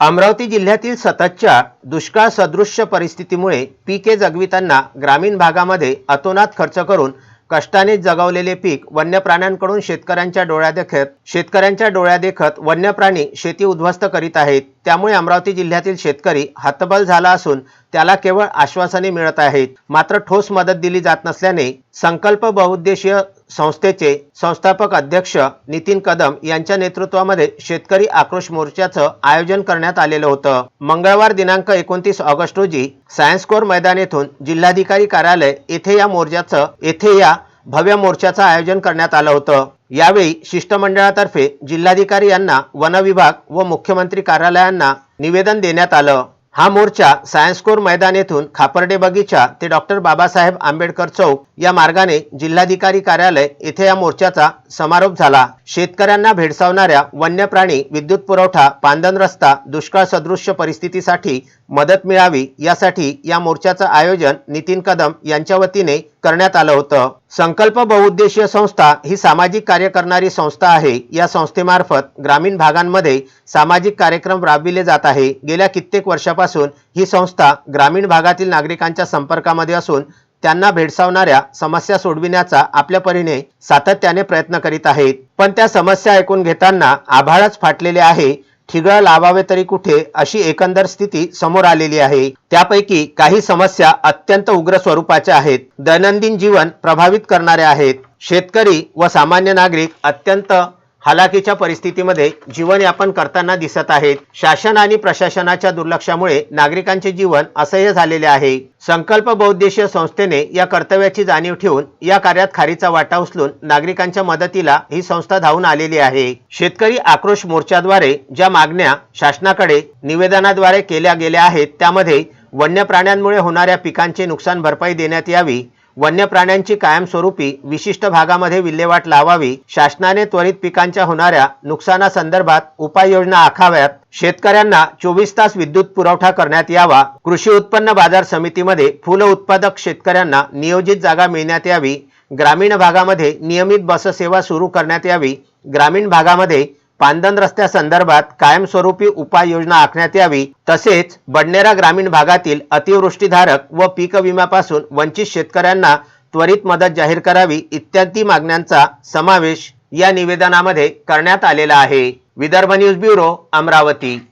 अमरावती जिल्ह्यातील सततच्या दुष्काळ सदृश्य परिस्थितीमुळे पिके जगवितांना ग्रामीण भागामध्ये अतोनात खर्च करून कष्टाने जगवलेले पीक वन्य प्राण्यांकडून शेतकऱ्यांच्या डोळ्यादेखत शेतकऱ्यांच्या डोळ्यादेखत वन्य प्राणी शेती उद्ध्वस्त करीत आहेत. त्यामुळे अमरावती जिल्ह्यातील शेतकरी हतबल झाला असून त्याला केवळ आश्वासने मिळत आहेत. मात्र ठोस मदत दिली जात नसल्याने संकल्प बहुउद्देशीय संस्थेचे संस्थापक अध्यक्ष नितीन कदम यांच्या नेतृत्वामध्ये शेतकरी आक्रोश मोर्चाचं आयोजन करण्यात आलेलं होतं. मंगळवार दिनांक एकोणतीस ऑगस्ट रोजी सायन्स कोर मैदान येथून जिल्हाधिकारी कार्यालय येथे या मोर्चाचं येथे या भव्य मोर्चाचं आयोजन करण्यात आलं होतं. यावेळी शिष्टमंडळातर्फे जिल्हाधिकारी यांना वन विभाग व मुख्यमंत्री कार्यालयांना निवेदन देण्यात आलं. हा मोर्चा सायन्स कोर मैदान येथून खापर्डे बगीचा ते डॉक्टर बाबासाहेब आंबेडकर चौक या मार्गाने जिल्हाधिकारी कार्यालय येथे या मोर्चाचा समारोप झाला. शेतकऱ्यांना भेडसावणाऱ्या वन्य प्राणी विद्युत पुरवठा पांदन रस्ता दुष्काळ सदृश्य परिस्थितीसाठी मदत मिळावी यासाठी या मोर्चाचं आयोजन नितीन कदम यांच्या वतीने करण्यात आलं होतं. संकल्प बहुउद्देशीय संस्था ही सामाजिक कार्य करणारी संस्था आहे. या संस्थेमार्फत ग्रामीण भागांमध्ये सामाजिक कार्यक्रम राबविले जात आहे. गेल्या कित्येक वर्षापासून ही संस्था ग्रामीण भागातील नागरिकांच्या संपर्कामध्ये असून त्यांना भेडसावणाऱ्या समस्या सोडविण्याचा आपल्या परीने सातत्याने प्रयत्न करीत आहेत. पण त्या समस्या ऐकून घेताना आभाळच फाटलेले आहे. ठिगळ लावावे तरी कुठे अशी एकंदर स्थिती समोर आलेली आहे. त्यापैकी काही समस्या अत्यंत उग्र स्वरूपाच्या आहेत. दैनंदिन जीवन प्रभावित करणाऱ्या आहेत. शेतकरी व सामान्य नागरिक अत्यंत हालाकीच्या परिस्थितीमध्ये जीवनयापन करताना दिसत आहेत. शासन आणि प्रशासनाच्या दुर्लक्षामुळे नागरिकांचे जीवन असह्य झालेले आहे. संकल्प बहुद्देशीय संस्थेने या कर्तव्याची जाणीव ठेवून या कार्यात खारीचा वाटा उचलून नागरिकांच्या मदतीला ही संस्था धावून आलेली आहे. शेतकरी आक्रोश मोर्चाद्वारे ज्या मागण्या शासनाकडे निवेदनाद्वारे केल्या गेल्या आहेत त्यामध्ये वन्य प्राण्यांमुळे होणाऱ्या पिकांचे नुकसान भरपाई देण्यात यावी वन्य प्राण्यांची कायमस्वरूपी विशिष्ट भागामध्ये विल्हेवाट लावावी शासनाने त्वरित पिकांच्या होणाऱ्या नुकसानासंदर्भात उपाययोजना आखाव्यात शेतकऱ्यांना चोवीस तास विद्युत पुरवठा करण्यात यावा कृषी उत्पन्न बाजार समितीमध्ये फुल उत्पादक शेतकऱ्यांना नियोजित जागा मिळण्यात यावी ग्रामीण भागामध्ये नियमित बससेवा सुरू करण्यात यावी ग्रामीण भागामध्ये पांदन रस्त्यासंदर्भात कायमस्वरूपी उपाययोजना आखण्यात यावी. तसेच बडनेरा ग्रामीण भागातील अतिवृष्टीधारक व पीक विम्यापासून वंचित शेतकऱ्यांना त्वरित मदत जाहीर करावी इत्यादी मागण्यांचा समावेश या निवेदनामध्ये करण्यात आलेला आहे. Vidarbha news bureau Amravati.